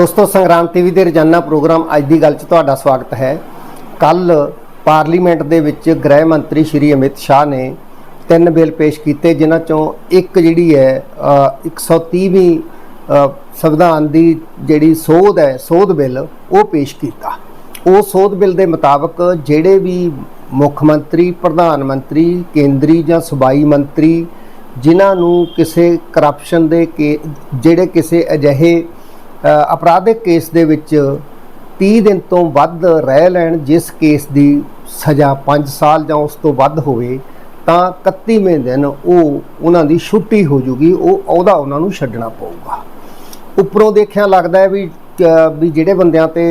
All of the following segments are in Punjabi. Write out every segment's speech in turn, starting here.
ਦੋਸਤੋ ਸੰਗਰਾਮ ਟੀਵੀ ਦੇ ਰੋਜ਼ਾਨਾ ਪ੍ਰੋਗਰਾਮ ਅੱਜ ਦੀ ਗੱਲ 'ਚ ਤੁਹਾਡਾ ਸਵਾਗਤ ਹੈ। ਕੱਲ ਪਾਰਲੀਮੈਂਟ ਦੇ ਵਿੱਚ ਗ੍ਰਹਿ ਮੰਤਰੀ ਸ਼੍ਰੀ ਅਮਿਤ ਸ਼ਾਹ ਨੇ ਤਿੰਨ ਬਿੱਲ ਪੇਸ਼ ਕੀਤੇ ਜਿਨ੍ਹਾਂ ਚੋਂ ਇੱਕ ਜਿਹੜੀ ਹੈ ਅ, 130ਵੀਂ ਅ, ਸੰਵਿਧਾਨ ਦੀ ਜਿਹੜੀ ਸੋਧ ਹੈ ਸੋਧ ਬਿੱਲ ਉਹ ਪੇਸ਼ ਕੀਤਾ। ਉਹ ਸੋਧ ਬਿੱਲ ਦੇ ਮੁਤਾਬਕ ਜਿਹੜੇ ਵੀ ਮੁੱਖ ਮੰਤਰੀ ਪ੍ਰਧਾਨ ਮੰਤਰੀ ਕੇਂਦਰੀ ਜਾਂ ਸੂਬਾਈ ਮੰਤਰੀ ਜਿਨ੍ਹਾਂ ਨੂੰ ਕਿਸੇ ਕਰਪਸ਼ਨ ਦੇ ਕੇ ਜਿਹੜੇ ਕਿਸੇ ਅਜਿਹੇ ਅਪਰਾਧਿਕ ਕੇਸ ਦੇ ਵਿੱਚ 30 ਦਿਨ ਤੋਂ ਵੱਧ ਰਹਿ ਲੈਣ, ਜਿਸ ਕੇਸ ਦੀ ਸਜ਼ਾ 5 ਸਾਲ ਜਾਂ ਉਸ ਤੋਂ ਵੱਧ ਹੋਵੇ, ਤਾਂ 31ਵੇਂ ਦਿਨ ਉਹ ਉਹਨਾਂ ਦੀ ਛੁੱਟੀ ਹੋ ਜੂਗੀ, ਉਹ ਉਹਦਾ ਉਹਨਾਂ ਨੂੰ ਛੱਡਣਾ ਪਊਗਾ। ਉੱਪਰੋਂ ਦੇਖਿਆ ਲੱਗਦਾ ਹੈ ਵੀ ਵੀ ਜਿਹੜੇ ਬੰਦਿਆਂ ਤੇ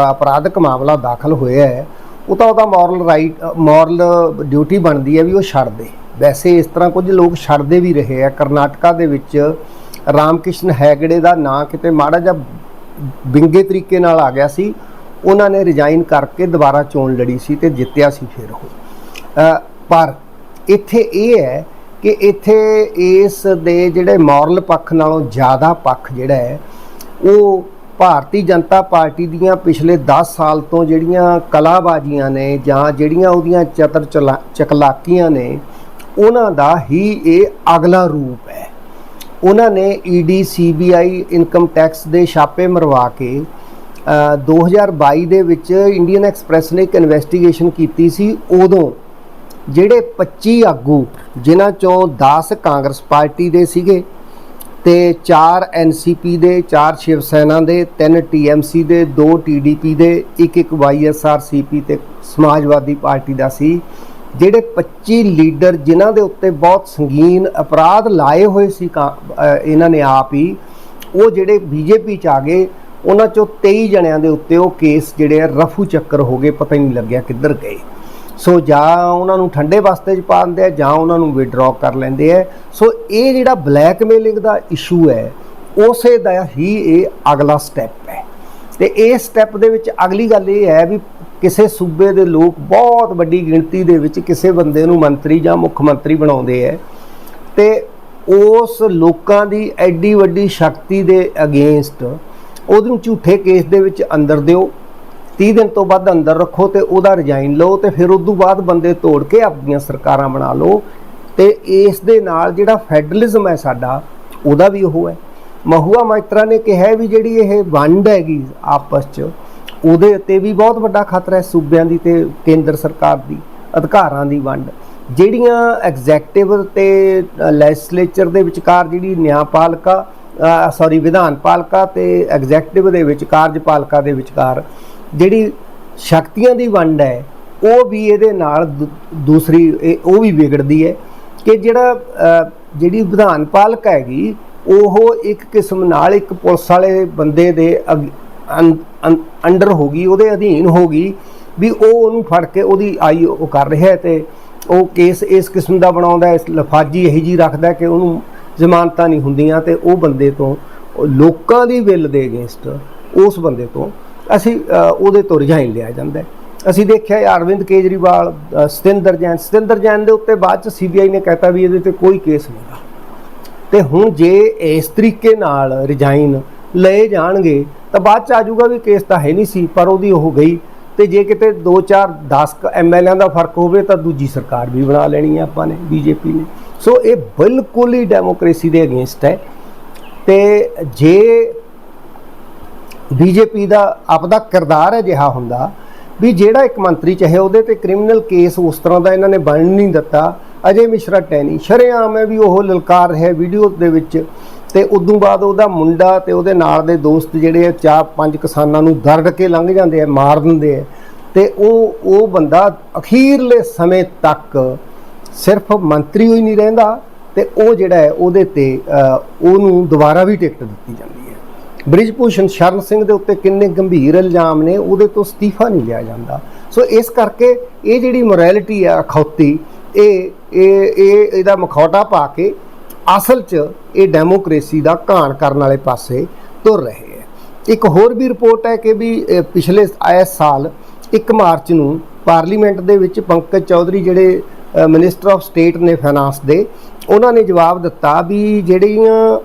ਅਪਰਾਧਿਕ ਮਾਮਲਾ ਦਾਖਲ ਹੋਇਆ ਹੈ, ਉਹ ਤਾਂ ਉਹਦਾ ਮੋਰਲ ਰਾਈਟ, ਮੋਰਲ ਡਿਊਟੀ ਬਣਦੀ ਹੈ ਵੀ ਉਹ ਛੱਡ ਦੇ ਵੈਸੇ ਇਸ ਤਰ੍ਹਾਂ ਕੁਝ ਲੋਕ ਛੱਡਦੇ ਵੀ ਰਹੇ ਆ, ਕਰਨਾਟਕਾ ਦੇ ਵਿੱਚ ਰਾਮਕ੍ਰਿਸ਼ਨ ਹੈਗੜੇ ਦਾ ਨਾਂ ਕਿਤੇ ਮਾੜਾ ਜਿਹਾ ਵਿੰਗੇ ਤਰੀਕੇ ਨਾਲ ਆ ਗਿਆ ਸੀ, ਉਹਨਾਂ ਨੇ ਰਿਜ਼ਾਈਨ ਕਰਕੇ ਦੁਬਾਰਾ ਚੋਣ ਲੜੀ ਸੀ ਤੇ ਜਿੱਤਿਆ ਸੀ ਫਿਰ ਉਹ। ਪਰ ਇੱਥੇ ਇਹ ਹੈ ਕਿ ਇੱਥੇ ਇਸ ਦੇ ਜਿਹੜੇ ਮੋਰਲ ਪੱਖ ਨਾਲੋਂ ਜ਼ਿਆਦਾ ਪੱਖ ਜਿਹੜਾ ਹੈ, ਉਹ ਭਾਰਤੀ ਜਨਤਾ ਪਾਰਟੀ ਦੀਆਂ ਪਿਛਲੇ 10 ਸਾਲ ਤੋਂ ਜਿਹੜੀਆਂ ਕਲਾਬਾਜ਼ੀਆਂ ਨੇ ਜਾਂ ਜਿਹੜੀਆਂ ਉਹਦੀਆਂ ਚਤਰ ਚਲਾ- ਚਕਲਾਕੀਆਂ ਨੇ, ਉਹਨਾਂ ਦਾ ਹੀ ਇਹ ਅਗਲਾ ਰੂਪ ਹੈ। ਉਹਨਾਂ ਨੇ ਈਡੀ ਸੀਬੀਆਈ ਇਨਕਮ ਟੈਕਸ ਦੇ ਛਾਪੇ ਮਰਵਾ ਕੇ ਅ, 2022 ਦੇ ਵਿੱਚ ਇੰਡੀਅਨ ਐਕਸਪ੍ਰੈਸ ਨੇ ਇੱਕ ਇਨਵੈਸਟੀਗੇਸ਼ਨ ਕੀਤੀ ਸੀ। ਉਦੋਂ ਜਿਹੜੇ 25 ਆਗੂ ਜਿਨ੍ਹਾਂ ਚੋਂ 10 ਕਾਂਗਰਸ ਪਾਰਟੀ ਦੇ ਸੀਗੇ ਤੇ 4 ਐਨਸੀਪੀ ਦੇ 4 ਸ਼ਿਵ ਸੈਨਾ ਦੇ 3 ਟੀਐਮਸੀ ਦੇ 2 ਟੀਡੀਪੀ ਦੇ ਇੱਕ ਇੱਕ ਵਾਈਐਸਆਰਸੀਪੀ ਤੇ ਸਮਾਜਵਾਦੀ ਪਾਰਟੀ ਦਾ ਸੀ। ਜਿਹੜੇ 25 ਲੀਡਰ ਜਿਨ੍ਹਾਂ ਦੇ ਉੱਤੇ ਬਹੁਤ ਸੰਗੀਨ ਅਪਰਾਧ ਲਾਏ ਹੋਏ ਸੀ ਕਾ- ਇਹਨਾਂ ਨੇ ਆਪ ਹੀ, ਉਹ ਜਿਹੜੇ ਬੀਜੇਪੀ ਚ ਆ ਗਏ, ਉਹਨਾਂ ਚੋਂ 23 ਜਣਿਆਂ ਦੇ ਉੱਤੇ ਉਹ ਕੇਸ ਜਿਹੜੇ ਆ ਰਫੂ ਚੱਕਰ ਹੋ ਗਏ, ਪਤਾ ਹੀ ਨਹੀਂ ਲੱਗਿਆ ਕਿੱਧਰ ਗਏ। ਸੋ ਜਾਂ ਉਹਨਾਂ ਨੂੰ ਠੰਡੇ ਬਸਤੇ 'ਚ ਪਾ ਦਿੰਦੇ ਆ, ਜਾਂ ਉਹਨਾਂ ਨੂੰ ਵਿਡਰਾਅ ਕਰ ਲੈਂਦੇ ਆ। ਸੋ ਇਹ ਜਿਹੜਾ ਬਲੈਕਮੇਲਿੰਗ ਦਾ ਇਸ਼ੂ ਹੈ, ਉਸੇ ਦਾ ਹੀ ਇਹ ਅਗਲਾ ਸਟੈਪ ਹੈ। ਤੇ ਇਸ ਸਟੈਪ ਦੇ ਵਿੱਚ ਅਗਲੀ ਗੱਲ ਇਹ ਹੈ ਵੀ ਕਿਸੇ ਸੂਬੇ ਦੇ ਲੋਕ ਬਹੁਤ ਵੱਡੀ ਗਿਣਤੀ ਦੇ ਵਿੱਚ ਕਿਸੇ ਬੰਦੇ ਨੂੰ ਮੰਤਰੀ ਜਾਂ ਮੁੱਖ ਮੰਤਰੀ ਬਣਾਉਂਦੇ ਆ ਤੇ ਉਸ ਲੋਕਾਂ ਦੀ ਐਡੀ ਵੱਡੀ ਸ਼ਕਤੀ ਦੇ ਅਗੇਂਸਟ ਉਹਨੂੰ ਝੂਠੇ ਕੇਸ ਦੇ ਵਿੱਚ ਅੰਦਰ ਦਿਓ 30 ਦਿਨ ਤੋਂ ਵੱਧ ਅੰਦਰ ਰੱਖੋ ਤੇ ਉਹਦਾ ਰਿਜ਼ਾਈਨ ਲਓ ਤੇ ਫਿਰ ਉਸ ਤੋਂ ਬਾਅਦ ਬੰਦੇ ਤੋੜ ਕੇ ਆਪਣੀਆਂ ਸਰਕਾਰਾਂ ਬਣਾ ਲਓ। ਤੇ ਇਸ ਦੇ ਨਾਲ ਜਿਹੜਾ ਫੈਡਰਲਿਜ਼ਮ ਹੈ ਸਾਡਾ, ਉਹਦਾ ਵੀ ਉਹ ਹੈ ਮਹੂਆ ਮਾਇਤਰਾ ਨੇ ਕਿਹਾ ਵੀ ਜਿਹੜੀ ਇਹ ਵੰਡ ਹੈਗੀ ਆਪਸ 'ਚ ਉਹਦੇ ਉੱਤੇ ਵੀ ਬਹੁਤ ਵੱਡਾ ਖਤਰਾ ਹੈ ਸੂਬਿਆਂ ਦੀ ਤੇ ਕੇਂਦਰ ਸਰਕਾਰ ਦੀ, ਅਧਿਕਾਰਾਂ ਦੀ ਵੰਡ। ਜਿਹੜੀਆਂ ਐਗਜ਼ੈਕਟਿਵ ਤੇ ਲੈਜਿਸਲੇਚਰ ਦੇ ਵਿਚਕਾਰ ਜਿਹੜੀ ਨਿਆਂਪਾਲਕਾ ਸੌਰੀ ਵਿਧਾਨਪਾਲਕਾ ਤੇ ਐਗਜ਼ੈਕਟਿਵ ਦੇ ਵਿੱਚ ਕਾਰਜਪਾਲਿਕਾ ਦੇ ਵਿਚਕਾਰ ਜਿਹੜੀ ਸ਼ਕਤੀਆਂ ਦੀ ਵੰਡ ਹੈ, ਉਹ ਵੀ ਇਹਦੇ ਨਾਲ ਦੂ- ਦੂਸਰੀ, ਇਹ- ਉਹ ਵੀ ਵਿਗੜਦੀ ਹੈ ਕਿ ਜਿਹੜਾ ਜਿਹੜੀ ਵਿਧਾਨ ਪਾਲਿਕਾ ਹੈਗੀ, ਉਹ ਇੱਕ ਕਿਸਮ ਨਾਲ ਇੱਕ ਪੁਲਿਸ ਵਾਲੇ ਬੰਦੇ ਦੇ ਅਗ- ਅੰ- ਅੰ- ਅੰਡਰ ਹੋਗੀ ਉਹਦੇ ਅਧੀਨ ਹੋ ਗਈ ਵੀ ਉਹ ਉਹਨੂੰ ਫੜ ਕੇ ਉਹਦੀ ਆਈ ਉਹ ਕਰ ਰਿਹਾ ਹੈ ਤੇ ਉਹ ਕੇਸ ਇਸ ਕਿਸਮ ਦਾ ਬਣਾਉਂਦਾ ਇਸ ਲਫਾਜੀ ਇਹੀ ਜੀ ਰੱਖਦਾ ਕਿ ਉਹਨੂੰ ਜ਼ਮਾਨਤਾਂ ਨਹੀਂ ਹੁੰਦੀਆਂ ਤੇ ਉਹ ਬੰਦੇ ਤੋਂ ਲੋਕਾਂ ਦੀ ਵਿਲ ਦੇ ਅਗੇਂਸਟ ਉਸ ਬੰਦੇ ਤੋਂ ਅਸੀਂ ਉਹਦੇ ਤੋਂ ਰਿਜ਼ਾਈਨ ਲਿਆ ਜਾਂਦਾ ਅਸੀਂ ਦੇਖਿਆ ਅਰਵਿੰਦ ਕੇਜਰੀਵਾਲ ਸਤਿੰਦਰ ਜੈਨ ਸਤਿੰਦਰ ਜੈਨ ਦੇ ਉੱਤੇ ਬਾਅਦ ਚ ਸੀਬੀਆਈ ਨੇ ਕਹਿਤਾ ਵੀ ਇਹਦੇ ਤੇ ਕੋਈ ਕੇਸ ਨਹੀਂਗਾ ਤੇ ਹੁਣ ਜੇ ਇਸ ਤਰੀਕੇ ਨਾਲ ਰਿਜ਼ਾਈਨ ਲਏ ਜਾਣਗੇ ਤਾਂ ਬਾਅਦ ਚ ਆ ਜਾਊਗਾ ਵੀ ਕੇਸ ਤਾਂ ਹੈ ਨਹੀਂ ਸੀ, ਪਰ ਉਹਦੀ ਉਹ ਗਈ। ਤੇ ਜੇ ਕਿਤੇ 2 4 10 ਐਮਐਲਏਆਂ ਦਾ ਫ਼ਰਕ ਹੋਵੇ ਤਾਂ ਦੂਜੀ ਸਰਕਾਰ ਵੀ ਬਣਾ ਲੈਣੀ ਹੈ ਆਪਾਂ ਨੇ ਬੀਜੇਪੀ ਨੇ। ਸੋ ਇਹ ਬਿਲਕੁਲ ਹੀ ਡੈਮੋਕ੍ਰੇਸੀ ਦੇ ਅਗੇਂਸਟ ਹੈ। ਤੇ ਜੇ ਬੀਜੇਪੀ ਦਾ ਆਪਦਾ ਕਿਰਦਾਰ ਅਜਿਹਾ ਹੁੰਦਾ, ਵੀ ਜਿਹੜਾ ਇੱਕ ਮੰਤਰੀ ਚਾਹੇ ਉਹਦੇ ਤੇ ਕ੍ਰਿਮੀਨਲ ਕੇਸ ਉਸ ਤਰ੍ਹਾਂ ਦਾ ਇਹਨਾਂ ਨੇ ਬਣ ਨਹੀਂ ਦਿੱਤਾ, ਅਜੇ ਮਿਸ਼ਰਾ ਟੈਨੀ ਸ਼ਰੇਆਮ ਹੈ ਵੀ ਉਹ ਲਲਕਾਰ ਰਿਹਾ ਵੀਡੀਓ ਦੇ ਵਿੱਚ। ਤੇ ਉਦੋਂ ਬਾਅਦ ਉਹਦਾ ਮੁੰਡਾ ਤੇ ਉਹਦੇ ਨਾਲ ਦੇ ਦੋਸਤ ਜਿਹੜੇ ਆ, ਚਾਰ ਪੰਜ ਕਿਸਾਨਾਂ ਨੂੰ ਦਰੜ ਕੇ ਲੰਘ ਜਾਂਦੇ ਆ, ਮਾਰ ਦਿੰਦੇ ਆ। ਤੇ ਉਹ ਉਹ ਬੰਦਾ ਅਖੀਰਲੇ ਸਮੇਂ ਤੱਕ ਸਿਰਫ ਮੰਤਰੀ ਹੋਈ ਨਹੀਂ ਰਹਿੰਦਾ ਤੇ ਉਹ ਜਿਹੜਾ ਹੈ, ਉਹਦੇ ਤੇ ਉਹਨੂੰ ਦੁਬਾਰਾ ਵੀ ਟਿਕਟ ਦਿੱਤੀ ਜਾਂਦੀ ਹੈ। ਬ੍ਰਿਜਭੂਸ਼ਣ ਸ਼ਰਨ ਸਿੰਘ ਦੇ ਉੱਤੇ ਕਿੰਨੇ ਗੰਭੀਰ ਇਲਜ਼ਾਮ ਨੇ, ਉਹਦੇ ਤੋਂ ਅਸਤੀਫਾ ਨਹੀਂ ਲਿਆ ਜਾਂਦਾ। ਸੋ ਇਸ ਕਰਕੇ ਇਹ ਜਿਹੜੀ ਮੋਰੈਲਿਟੀ ਆ, ਅਖੌਤੀ, ਇਹ ਇਹ ਇਹ, ਇਹਦਾ ਮਖੌਟਾ ਪਾ ਕੇ ਅਸਲ 'ਚ ਇਹ ਡੈਮੋਕ੍ਰੇਸੀ ਦਾ ਘਾਣ ਕਰਨ ਵਾਲੇ ਪਾਸੇ ਤੁਰ ਰਹੇ ਹੈ। ਇੱਕ ਹੋਰ ਵੀ ਰਿਪੋਰਟ ਹੈ ਕਿ ਵੀ ਪਿਛਲੇ ਆਏ ਸਾਲ 1 ਮਾਰਚ ਨੂੰ ਪਾਰਲੀਮੈਂਟ ਦੇ ਵਿੱਚ ਪੰਕਜ ਚੌਧਰੀ ਜਿਹੜੇ ਮਿਨਿਸਟਰ ਆਫ ਸਟੇਟ ਨੇ ਫਾਈਨਾਂਸ ਦੇ, ਉਹਨਾਂ ਨੇ ਜਵਾਬ ਦਿੱਤਾ ਵੀ ਜਿਹੜੀਆਂ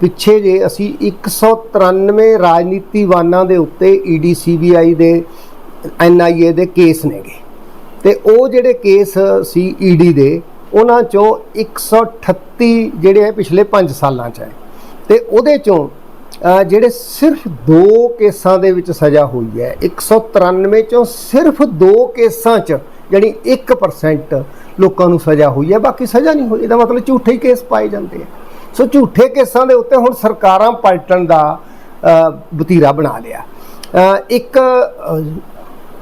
ਪਿੱਛੇ ਜੇ ਅਸੀਂ 193 ਰਾਜਨੀਤੀਵਾਨਾਂ ਦੇ ਉੱਤੇ ਈਡੀ ਸੀਬੀਆਈ ਦੇ ਐਨਆਈਏ ਦੇ ਕੇਸ ਨੇਗੇ। ਤੇ ਉਹ ਜਿਹੜੇ ਕੇਸ ਸੀ ਈਡੀ ਦੇ ਉਹਨਾਂ ਚੋਂ 138 ਜਿਹੜੇ ਆ ਪਿਛਲੇ 5 ਸਾਲਾਂ ਚ ਹੈ। ਤੇ ਉਹਦੇ ਚੋਂ ਜਿਹੜੇ ਸਿਰਫ ਦੋ ਕੇਸਾਂ ਦੇ ਵਿੱਚ ਸਜ਼ਾ ਹੋਈ ਹੈ 193 ਚੋਂ ਸਿਰਫ ਦੋ ਕੇਸਾਂ ਚ ਜਿਹੜੀ 1% ਲੋਕਾਂ ਨੂੰ ਸਜ਼ਾ ਹੋਈ ਹੈ, ਬਾਕੀ ਸਜ਼ਾ ਨਹੀਂ ਹੋਈ। ਇਹਦਾ ਮਤਲਬ ਝੂਠੇ ਹੀ ਕੇਸ ਪਾਏ ਜਾਂਦੇ ਆ। ਸੋ ਝੂਠੇ ਕੇਸਾਂ ਦੇ ਉੱਤੇ ਹੁਣ ਸਰਕਾਰਾਂ ਪਲਟਣ ਦਾ ਬਤੀਰਾ ਬਣਾ ਲਿਆ। ਇੱਕ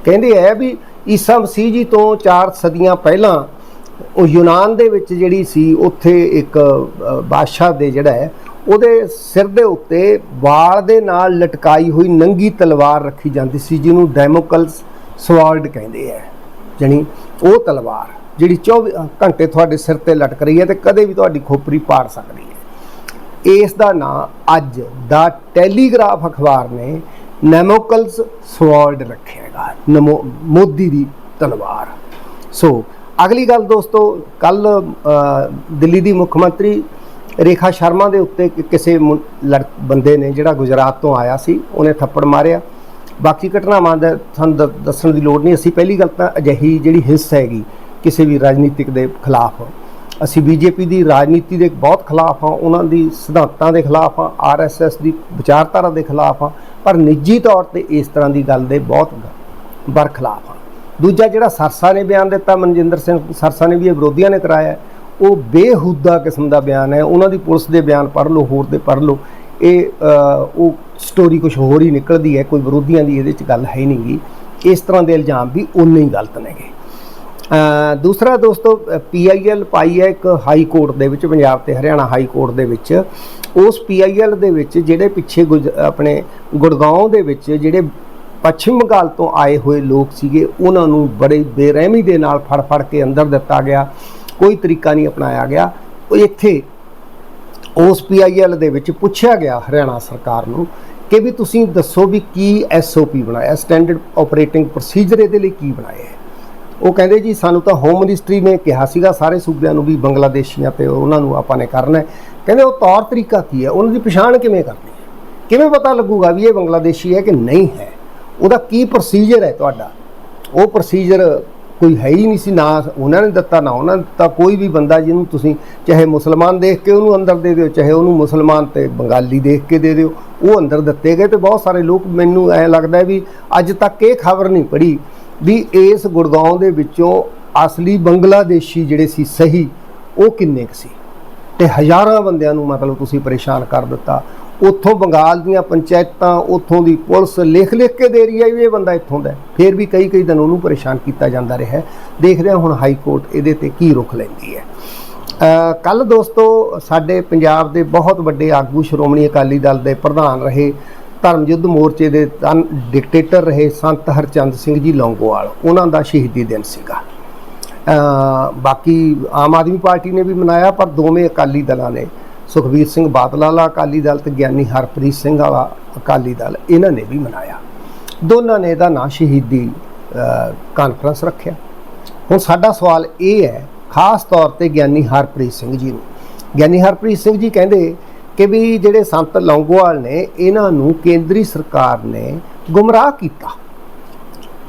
ਕਹਿੰਦੇ ਹੈ ਵੀ ਈਸਾ ਮਸੀਹ ਜੀ ਤੋਂ 4 ਸਦੀਆਂ ਪਹਿਲਾਂ ਉਹ ਯੂਨਾਨ ਦੇ ਵਿੱਚ ਜਿਹੜੀ ਸੀ, ਉੱਥੇ ਇੱਕ ਬਾਦਸ਼ਾਹ ਦੇ ਜਿਹੜਾ ਹੈ, ਉਹਦੇ ਸਿਰ ਦੇ ਉੱਤੇ ਵਾਲ ਦੇ ਨਾਲ ਲਟਕਾਈ ਹੋਈ ਨੰਗੀ ਤਲਵਾਰ ਰੱਖੀ ਜਾਂਦੀ ਸੀ, ਜਿਹਨੂੰ ਡੈਮੋਕਲਸ ਸਵਾਰਡ ਕਹਿੰਦੇ ਆ ਜਾਣੀ ਉਹ ਤਲਵਾਰ, ਜਿਹੜੀ 24 ਘੰਟੇ ਤੁਹਾਡੇ ਸਿਰ ਤੇ ਲਟਕ ਰਹੀ ਹੈ ਤੇ ਕਦੇ ਵੀ ਤੁਹਾਡੀ ਖੋਪਰੀ ਪਾੜ ਸਕਦੀ ਹੈ। ਇਸ ਦਾ ਨਾਂ ਅੱਜ ਦਾ ਟੈਲੀਗ੍ਰਾਫ ਅਖਬਾਰ ਨੇ ਨੈਮੋਕਲਸ ਸਵਾਰਡ ਰੱਖਿਆ ਹੈਗਾ, ਨਮੋ, ਮੋਦੀ ਦੀ ਤਲਵਾਰ। ਸੋ ਅਗਲੀ ਗੱਲ ਦੋਸਤੋ, ਕੱਲ ਦਿੱਲੀ ਦੀ ਮੁੱਖ ਮੰਤਰੀ ਰੇਖਾ ਸ਼ਰਮਾ ਦੇ ਉੱਤੇ ਕਿਸੇ ਮੁੰ- ਲੜ- ਬੰਦੇ ਨੇ ਜਿਹੜਾ ਗੁਜਰਾਤ ਤੋਂ ਆਇਆ ਸੀ, ਉਹਨੇ ਥੱਪੜ ਮਾਰਿਆ। ਬਾਕੀ ਘਟਨਾਵਾਂ ਦਾ ਤੁਹਾਨੂੰ ਦ- ਦੱਸਣ ਦੀ ਲੋੜ ਨਹੀਂ। ਅਸੀਂ ਪਹਿਲੀ ਗੱਲ ਤਾਂ ਅਜਿਹੀ ਜਿਹੜੀ ਹਿੱਸ ਹੈਗੀ, ਕਿਸੇ ਵੀ ਰਾਜਨੀਤਿਕ ਦੇ ਖਿਲਾਫ। ਅਸੀਂ ਬੀਜੇਪੀ ਦੀ ਰਾਜਨੀਤੀ ਦੇ ਬਹੁਤ ਖਿਲਾਫ ਹਾਂ, ਉਹਨਾਂ ਦੀ ਸਿਧਾਂਤਾਂ ਦੇ ਖਿਲਾਫ ਹਾਂ ਆਰਐਸਐਸ ਦੀ ਵਿਚਾਰਧਾਰਾ ਦੇ ਖਿਲਾਫ ਹਾਂ, ਪਰ ਨਿੱਜੀ ਤੌਰ ਤੇ ਇਸ ਤਰ੍ਹਾਂ ਦੀ ਗੱਲ ਦੇ ਬਹੁਤ ਬਰਖਲਾਫ ਹਾਂ। ਦੂਜਾ ਜਿਹੜਾ ਸਰਸਾ ਨੇ ਬਿਆਨ ਦਿੱਤਾ, ਮਨਜਿੰਦਰ ਸਿੰਘ ਸਰਸਾ ਨੇ ਵੀ ਇਹ ਵਿਰੋਧੀਆਂ ਨੇ ਕਰਾਇਆ, ਉਹ ਬੇਹੂਦਾ ਕਿਸਮ ਦਾ ਬਿਆਨ ਹੈ। ਉਹਨਾਂ ਦੀ ਪੁਲਿਸ ਦੇ ਬਿਆਨ ਪੜ੍ਹ ਲਓ, ਹੋਰ ਦੇ ਪੜ੍ਹ ਲਓ। ਇਹ ਉਹ ਸਟੋਰੀ ਕੁਝ ਹੋਰ ਹੀ ਨਿਕਲਦੀ ਹੈ, ਕੋਈ ਵਿਰੋਧੀਆਂ ਦੀ ਇਹਦੇ 'ਚ ਗੱਲ ਹੈ ਹੀ ਨਹੀਂਗੀ ਇਸ ਤਰ੍ਹਾਂ ਦੇ ਇਲਜ਼ਾਮ ਵੀ ਉਨੇ ਹੀ ਗਲਤ ਨੇਗੇ ਦੂਸਰਾ ਦੋਸਤੋ ਪੀਆਈਐਲ ਪਾਈ ਹੈ ਇੱਕ ਹਾਈ ਕੋਰਟ ਦੇ ਵਿੱਚ, ਪੰਜਾਬ ਤੇ ਹਰਿਆਣਾ ਹਾਈ ਕੋਰਟ ਦੇ ਵਿੱਚ। ਉਸ ਪੀਆਈਐਲ ਦੇ ਵਿੱਚ ਜਿਹੜੇ ਪਿੱਛੇ ਗੁਜ- ਆਪਣੇ ਗੁੜਗਾਉਂ ਦੇ ਵਿੱਚ ਜਿਹੜੇ ਪੱਛਮ ਬੰਗਾਲ ਤੋਂ ਆਏ ਹੋਏ ਲੋਕ ਸੀਗੇ, ਉਹਨਾਂ ਨੂੰ ਬੜੇ ਬੇਰਹਿਮੀ ਦੇ ਨਾਲ ਫੜ ਫੜ ਕੇ ਅੰਦਰ ਦਿੱਤਾ ਗਿਆ, ਕੋਈ ਤਰੀਕਾ ਨਹੀਂ ਅਪਣਾਇਆ ਗਿਆ। ਉਹ ਇੱਥੇ ਉਸ ਪੀਆਈਐਲ ਦੇ ਵਿੱਚ ਪੁੱਛਿਆ ਗਿਆ ਹਰਿਆਣਾ ਸਰਕਾਰ ਨੂੰ ਕਿ ਵੀ ਤੁਸੀਂ ਦੱਸੋ ਵੀ ਕੀ ਐਸਓਪੀ ਬਣਾਇਆ ਸਟੈਂਡਰਡ ਆਪਰੇਟਿੰਗ ਪ੍ਰੋਸੀਜਰ ਇਹਦੇ ਲਈ ਕੀ ਬਣਾਇਆ ਹੈ? ਉਹ ਕਹਿੰਦੇ ਜੀ, ਸਾਨੂੰ ਤਾਂ ਹੋਮ ਮਿਨਿਸਟਰੀ ਨੇ ਕਿਹਾ ਸੀਗਾ, ਸਾਰੇ ਸੂਬਿਆਂ ਨੂੰ ਵੀ ਬੰਗਲਾਦੇਸ਼ੀਆਂ ਤੇ ਉਹਨਾਂ ਨੂੰ ਆਪਾਂ ਨੇ ਕਰਨਾ ਹੈ। ਕਹਿੰਦੇ ਉਹ ਤੌਰ ਤਰੀਕਾ ਕੀ ਹੈ? ਉਹਨਾਂ ਦੀ ਪਛਾਣ ਕਿਵੇਂ ਕਰਨੀ ਹੈ? ਕਿਵੇਂ ਪਤਾ ਲੱਗੂਗਾ ਵੀ ਇਹ ਬੰਗਲਾਦੇਸ਼ੀ ਹੈ ਕਿ ਨਹੀਂ ਹੈ? ਉਹਦਾ ਕੀ ਪ੍ਰੋਸੀਜਰ ਹੈ ਤੁਹਾਡਾ? ਉਹ ਪ੍ਰੋਸੀਜਰ ਕੋਈ ਹੈ ਹੀ ਨਹੀਂ ਸੀ, ਨਾ ਉਹਨਾਂ ਨੇ ਦਿੱਤਾ, ਨਾ ਉਹਨਾਂ ਨੇ ਦਿੱਤਾ। ਕੋਈ ਵੀ ਬੰਦਾ ਜਿਹਨੂੰ ਤੁਸੀਂ ਚਾਹੇ ਮੁਸਲਮਾਨ ਦੇਖ ਕੇ ਉਹਨੂੰ ਅੰਦਰ ਦੇ ਦਿਓ, ਚਾਹੇ ਉਹਨੂੰ ਮੁਸਲਮਾਨ ਤੇ ਬੰਗਾਲੀ ਦੇਖ ਕੇ ਦੇ ਦਿਓ, ਉਹ ਅੰਦਰ ਦਿੱਤੇ ਗਏ ਤੇ ਬਹੁਤ ਸਾਰੇ ਲੋਕ ਮੈਨੂੰ ਐ ਲੱਗਦਾ ਵੀ ਅੱਜ ਤੱਕ ਇਹ ਖਬਰ ਨਹੀਂ ਪੜੀ ਵੀ ਇਸ ਗੁੜਗਾਉਂ ਦੇ ਵਿੱਚੋਂ ਅਸਲੀ ਬੰਗਲਾਦੇਸ਼ੀ ਜਿਹੜੇ ਸੀ ਸਹੀ, ਉਹ ਕਿੰਨੇ ਕੁ ਸੀ? ਤੇ ਹਜ਼ਾਰਾਂ ਬੰਦਿਆਂ ਨੂੰ ਮਤਲਬ ਤੁਸੀਂ ਪਰੇਸ਼ਾਨ ਕਰ ਦਿੱਤਾ। ਉੱਥੋਂ ਬੰਗਾਲ ਦੀਆਂ ਪੰਚਾਇਤਾਂ, ਉੱਥੋਂ ਦੀ ਪੁਲਿਸ ਲਿਖ ਲਿਖ ਕੇ ਦੇ ਰਹੀ ਹੈ ਵੀ ਇਹ ਬੰਦਾ ਇੱਥੋਂ ਦਾ ਫਿਰ ਵੀ ਕਈ ਕਈ ਦਿਨ ਉਹਨੂੰ ਪਰੇਸ਼ਾਨ ਕੀਤਾ ਜਾਂਦਾ ਰਿਹਾ ਹੈ। ਦੇਖਦੇ ਹਾਂ ਹੁਣ ਹਾਈ ਕੋਰਟ ਇਹਦੇ ਤੇ ਕੀ ਰੁਖ ਲੈਂਦੀ ਹੈ। ਕੱਲ ਦੋਸਤੋ ਸਾਡੇ ਪੰਜਾਬ ਦੇ ਬਹੁਤ ਵੱਡੇ ਆਗੂ ਸ਼੍ਰੋਮਣੀ ਅਕਾਲੀ ਦਲ ਦੇ ਪ੍ਰਧਾਨ ਰਹੇ ਧਰਮ ਯੁੱਧ ਮੋਰਚੇ ਦੇ ਡਿਕਟੇਟਰ ਰਹੇ ਸੰਤ ਹਰਚੰਦ ਸਿੰਘ ਜੀ ਲੌਂਗੋਵਾਲ। ਉਹਨਾਂ ਦਾ ਸ਼ਹੀਦੀ ਦਿਨ ਸੀਗਾ। ਬਾਕੀ ਆਮ ਆਦਮੀ ਪਾਰਟੀ ਨੇ ਵੀ ਮਨਾਇਆ, ਪਰ ਦੋਵੇਂ ਅਕਾਲੀ ਦਲਾਂ ਨੇ। ਸੁਖਬੀਰ ਸਿੰਘ ਬਾਦਲ ਵਾਲਾ ਅਕਾਲੀ ਦਲ ਤੇ ਗਿਆਨੀ ਹਰਪ੍ਰੀਤ ਸਿੰਘ ਵਾਲਾ ਅਕਾਲੀ ਦਲ, ਇਹਨਾਂ ਨੇ ਵੀ ਮਨਾਇਆ। ਦੋਨਾਂ ਨੇ ਇਹਦਾ ਨਾਂ ਸ਼ਹੀਦੀ ਕਾਨਫਰੰਸ ਰੱਖਿਆ। ਹੁਣ ਸਾਡਾ ਸਵਾਲ ਇਹ ਹੈ, ਖਾਸ ਤੌਰ ਤੇ ਗਿਆਨੀ ਹਰਪ੍ਰੀਤ ਸਿੰਘ ਜੀ ਨੂੰ। ਗਿਆਨੀ ਹਰਪ੍ਰੀਤ ਸਿੰਘ ਜੀ ਕਹਿੰਦੇ ਕਿ ਵੀ ਜਿਹੜੇ ਸੰਤ ਲੌਂਗੋਵਾਲ ਨੇ, ਇਹਨਾਂ ਨੂੰ ਕੇਂਦਰੀ ਸਰਕਾਰ ਨੇ ਗੁੰਮਰਾਹ ਕੀਤਾ।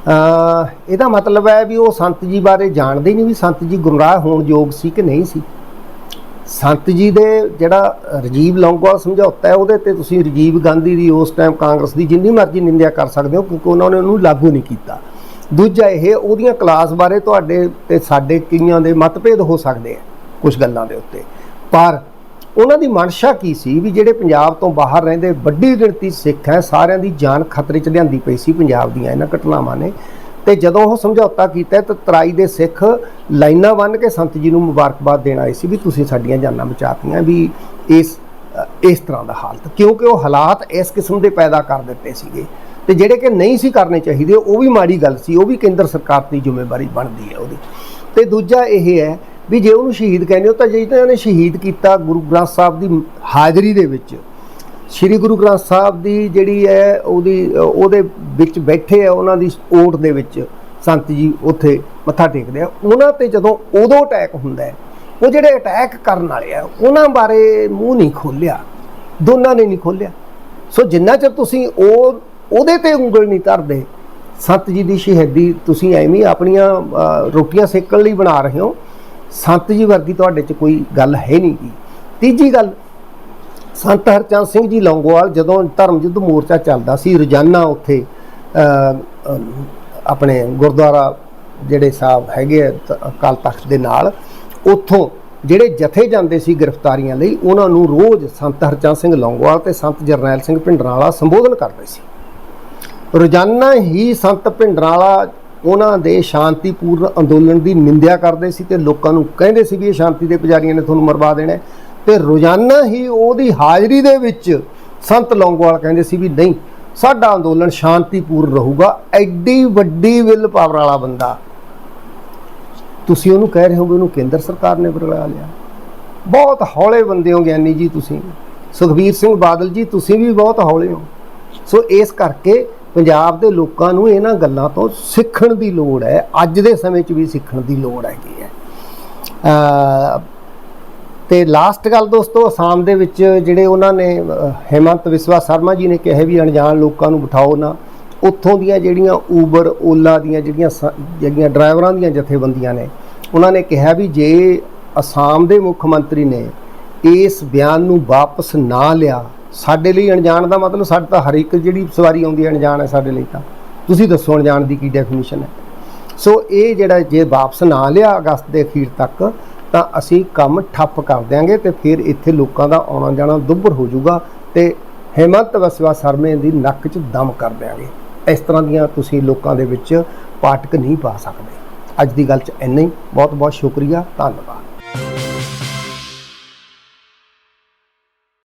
ਇਹਦਾ ਮਤਲਬ ਹੈ ਵੀ ਉਹ ਸੰਤ ਜੀ ਬਾਰੇ ਜਾਣਦੇ ਨਹੀਂ ਵੀ ਸੰਤ ਜੀ ਗੁੰਮਰਾਹ ਹੋਣ ਯੋਗ ਸੀ ਕਿ ਨਹੀਂ ਸੀ। ਸੰਤ ਜੀ ਦੇ ਜਿਹੜਾ ਰਜੀਵ ਲੌਂਗੋਵਾਲ ਸਮਝੌਤਾ ਹੈ, ਉਹਦੇ ਤੇ ਤੁਸੀਂ ਰਜੀਵ ਗਾਂਧੀ ਦੀ ਉਸ ਟਾਈਮ ਕਾਂਗਰਸ ਦੀ ਜਿੰਨੀ ਮਰਜ਼ੀ ਨਿੰਦਿਆ ਕਰ ਸਕਦੇ ਹੋ, ਕਿਉਂਕਿ ਉਹਨਾਂ ਨੇ ਉਹਨੂੰ ਲਾਗੂ ਨਹੀਂ ਕੀਤਾ। ਦੂਜਾ ਇਹ, ਉਹਦੀਆਂ ਕਲਾਸ ਬਾਰੇ ਤੁਹਾਡੇ ਤੇ ਸਾਡੇ ਕਈਆਂ ਦੇ ਮਤਭੇਦ ਹੋ ਸਕਦੇ ਆ ਕੁਝ ਗੱਲਾਂ ਦੇ ਉੱਤੇ। ਪਰ ਉਹਨਾਂ ਦੀ ਮਨਸ਼ਾ ਕੀ ਸੀ ਵੀ ਜਿਹੜੇ ਪੰਜਾਬ ਤੋਂ ਬਾਹਰ ਰਹਿੰਦੇ ਵੱਡੀ ਗਿਣਤੀ ਸਿੱਖ ਹੈ, ਸਾਰਿਆਂ ਦੀ ਜਾਨ ਖਤਰੇ 'ਚ ਲਿਆਂਦੀ ਪਈ ਸੀ ਪੰਜਾਬ ਦੀਆਂ ਇਹਨਾਂ ਘਟਨਾਵਾਂ ਨੇ। ਤੇ ਜਦੋਂ ਉਹ ਸਮਝੌਤਾ ਕੀਤਾ ਤਾਂ ਤਰਾਈ ਦੇ ਸਿੱਖ ਲਾਈਨਾਂ ਬੰਨ੍ਹ ਕੇ ਸੰਤ ਜੀ ਨੂੰ ਮੁਬਾਰਕਬਾਦ ਦੇਣ ਆਏ ਸੀ ਵੀ ਤੁਸੀਂ ਸਾਡੀਆਂ ਜਾਨਾਂ ਬਚਾਤੀਆਂ ਵੀ ਇਸ ਇਸ ਤਰ੍ਹਾਂ ਦਾ ਹਾਲਤ। ਕਿਉਂਕਿ ਉਹ ਹਾਲਾਤ ਇਸ ਕਿਸਮ ਦੇ ਪੈਦਾ ਕਰ ਦਿੱਤੇ ਸੀਗੇ। ਤੇ ਜਿਹੜੇ ਕਿ ਨਹੀਂ ਸੀ ਕਰਨੇ ਚਾਹੀਦੇ, ਉਹ ਵੀ ਮਾੜੀ ਗੱਲ ਸੀ, ਉਹ ਵੀ ਕੇਂਦਰ ਸਰਕਾਰ ਦੀ ਜ਼ਿੰਮੇਵਾਰੀ ਬਣਦੀ ਹੈ ਉਹਦੀ। ਤੇ ਦੂਜਾ ਇਹ ਹੈ ਵੀ ਜੇ ਉਹਨੂੰ ਸ਼ਹੀਦ ਕਹਿੰਦੇ ਹੋ ਤਾਂ ਜਿਹਨਾਂ ਨੇ ਸ਼ਹੀਦ ਕੀਤਾ ਗੁਰੂ ਗ੍ਰੰਥ ਸਾਹਿਬ ਦੀ ਹਾਜ਼ਰੀ ਦੇ ਵਿੱਚ, ਸ੍ਰੀ ਗੁਰੂ ਗ੍ਰੰਥ ਸਾਹਿਬ ਦੀ ਜਿਹੜੀ ਹੈ ਉਹਦੀ, ਉਹਦੇ ਵਿੱਚ ਬੈਠੇ ਆ ਉਹਨਾਂ ਦੀ ਓਟ ਦੇ ਵਿੱਚ ਸੰਤ ਜੀ ਉੱਥੇ ਮੱਥਾ ਟੇਕਦੇ ਆ। ਉਹਨਾਂ ਤੇ ਜਦੋਂ ਉਦੋਂ ਅਟੈਕ ਹੁੰਦਾ ਹੈ, ਉਹ ਜਿਹੜੇ ਅਟੈਕ ਕਰਨ ਵਾਲੇ ਆ, ਉਹਨਾਂ ਬਾਰੇ ਮੂੰਹ ਨਹੀਂ ਖੋਲਿਆ ਦੋਨਾਂ ਨੇ ਨਹੀਂ ਖੋਲਿਆ ਸੋ ਜਿੰਨਾ ਚਿਰ ਤੁਸੀਂ ਉਹ, ਉਹਦੇ ਤੇ ਉਂਗਲ ਨਹੀਂ ਧਰਦੇ, ਸੰਤ ਜੀ ਦੀ ਸ਼ਹੀਦੀ ਤੁਸੀਂ ਐਵੇਂ ਆਪਣੀਆਂ ਰੋਟੀਆਂ ਸੇਕਣ ਲਈ ਬਣਾ ਰਹੇ ਹੋ ਸੰਤ ਜੀ ਵਰਗੀ ਤੁਹਾਡੇ 'ਚ ਕੋਈ ਗੱਲ ਹੈ ਨਹੀਂ ਗੀ। ਤੀਜੀ ਗੱਲ, ਸੰਤ ਹਰਚੰਦ ਸਿੰਘ ਜੀ ਲੌਂਗੋਵਾਲ ਜਦੋਂ ਧਰਮ ਯੁੱਧ ਮੋਰਚਾ ਚੱਲਦਾ ਸੀ, ਰੋਜ਼ਾਨਾ ਉੱਥੇ ਆਪਣੇ ਗੁਰਦੁਆਰਾ ਜਿਹੜੇ ਸਾਹਿਬ ਹੈਗੇ ਆ ਅਕਾਲ ਤਖਤ ਦੇ ਨਾਲ, ਉੱਥੋਂ ਜਿਹੜੇ ਜਥੇ ਜਾਂਦੇ ਸੀ ਗ੍ਰਿਫਤਾਰੀਆਂ ਲਈ, ਉਹਨਾਂ ਨੂੰ ਰੋਜ਼ ਸੰਤ ਹਰਚੰਦ ਸਿੰਘ ਲੌਂਗੋਵਾਲ ਤੇ ਸੰਤ ਜਰਨੈਲ ਸਿੰਘ ਭਿੰਡਰਾਂਵਾਲਾ ਸੰਬੋਧਨ ਕਰਦੇ ਸੀ। ਰੋਜ਼ਾਨਾ ਹੀ ਸੰਤ ਭਿੰਡਰਾਂਵਾਲਾ ਉਹਨਾਂ ਦੇ ਸ਼ਾਂਤੀਪੂਰਨ ਅੰਦੋਲਨ ਦੀ ਨਿੰਦਿਆ ਕਰਦੇ ਸੀ ਤੇ ਲੋਕਾਂ ਨੂੰ ਕਹਿੰਦੇ ਸੀ ਵੀ ਇਹ ਸ਼ਾਂਤੀ ਦੇ ਪੁਜਾਰੀਆਂ ਨੇ ਤੁਹਾਨੂੰ ਮਰਵਾ ਦੇਣਾ ਹੈ। ਤੇ ਰੋਜ਼ਾਨਾ ਹੀ ਉਹਦੀ ਹਾਜ਼ਰੀ ਦੇ ਵਿੱਚ ਸੰਤ ਲੌਂਗੋਵਾਲ ਕਹਿੰਦੇ ਸੀ ਵੀ ਨਹੀਂ, ਸਾਡਾ ਅੰਦੋਲਨ ਸ਼ਾਂਤੀਪੂਰਨ ਰਹੂਗਾ, ਐਡੀ ਵੱਡੀ ਵਿਲ ਪਾਵਰ ਵਾਲਾ ਬੰਦਾ। ਤੁਸੀਂ ਉਹਨੂੰ ਕਹਿ ਰਹੇ ਹੋ ਵੀ ਉਹਨੂੰ ਕੇਂਦਰ ਸਰਕਾਰ ਨੇ ਬਰਲਾ ਲਿਆ। ਬਹੁਤ ਹੌਲੇ ਬੰਦੇ ਹੋ ਗਿਆਨੀ ਜੀ ਤੁਸੀਂ। ਸੁਖਬੀਰ ਸਿੰਘ ਬਾਦਲ ਜੀ, ਤੁਸੀਂ ਵੀ ਬਹੁਤ ਹੌਲੇ ਹੋ। ਸੋ ਇਸ ਕਰਕੇ ਪੰਜਾਬ ਦੇ ਲੋਕਾਂ ਨੂੰ ਇਹਨਾਂ ਗੱਲਾਂ ਤੋਂ ਸਿੱਖਣ ਦੀ ਲੋੜ ਹੈ। ਅੱਜ ਦੇ ਸਮੇਂ 'ਚ ਵੀ ਸਿੱਖਣ ਦੀ ਲੋੜ ਹੈਗੀ ਹੈ। ਅ ਤੇ ਲਾਸਟ ਗੱਲ ਦੋਸਤੋ ਅਸਾਮ ਦੇ ਵਿੱਚ ਜਿਹੜੇ ਉਹਨਾਂ ਨੇ ਅ, ਹਿਮੰਤ ਵਿਸਵਾ ਸ਼ਰਮਾ ਜੀ ਨੇ ਕਿਹਾ ਵੀ ਅਣਜਾਣ ਲੋਕਾਂ ਨੂੰ ਬਿਠਾਓ ਨਾ। ਉੱਥੋਂ ਦੀਆਂ ਜਿਹੜੀਆਂ ਊਬਰ ਓਲਾ ਦੀਆਂ ਜਿਹੜੀਆਂ ਸ- ਜਿਹੜੀਆਂ ਡਰਾਈਵਰਾਂ ਦੀਆਂ ਜਥੇਬੰਦੀਆਂ ਨੇ ਉਹਨਾਂ ਨੇ ਕਿਹਾ ਵੀ ਜੇ ਅਸਾਮ ਦੇ ਮੁੱਖ ਮੰਤਰੀ ਨੇ ਇਸ ਬਿਆਨ ਨੂੰ ਵਾਪਸ ਨਾ ਲਿਆ ਸਾਡੇ ਲਈ ਅਣਜਾਣ ਦਾ ਮਤਲਬ ਸਾਡੇ ਤਾਂ ਹਰ ਇੱਕ ਜਿਹੜੀ ਸਵਾਰੀ ਆਉਂਦੀ ਹੈ ਅਣਜਾਣ ਹੈ ਸਾਡੇ ਲਈ ਤਾਂ। ਤੁਸੀਂ ਦੱਸੋ ਅਣਜਾਣ ਦੀ ਕੀ ਡੈਫੀਨੇਸ਼ਨ ਹੈ? ਸੋ ਇਹ ਜਿਹੜਾ ਜੇ ਵਾਪਸ ਨਾ ਲਿਆ ਅਗਸਤ ਦੇ ਅਖੀਰ ਤੱਕ, ਤਾਂ ਅਸੀਂ ਕੰਮ ਠੱਪ ਕਰ ਦਿਆਂਗੇ ਤੇ ਫਿਰ ਇੱਥੇ ਲੋਕਾਂ ਦਾ ਆਉਣਾ ਜਾਣਾ ਦੁੱਭਰ ਹੋ ਜਾਊਗਾ ਤੇ ਹਿਮੰਤ ਵਸਵਾ ਸਰਮੇ ਦੀ ਨੱਕ 'ਚ ਦਮ ਕਰ ਦਿਆਂਗੇ। ਇਸ ਤਰ੍ਹਾਂ ਦੀਆਂ ਤੁਸੀਂ ਲੋਕਾਂ ਦੇ ਵਿੱਚ ਪਾਟਕ ਨਹੀਂ ਪਾ ਸਕਦੇ। ਅੱਜ ਦੀ ਗੱਲ 'ਚ ਇੰਨਾ ਹੀ। ਬਹੁਤ ਬਹੁਤ ਸ਼ੁਕਰੀਆ। ਧੰਨਵਾਦ।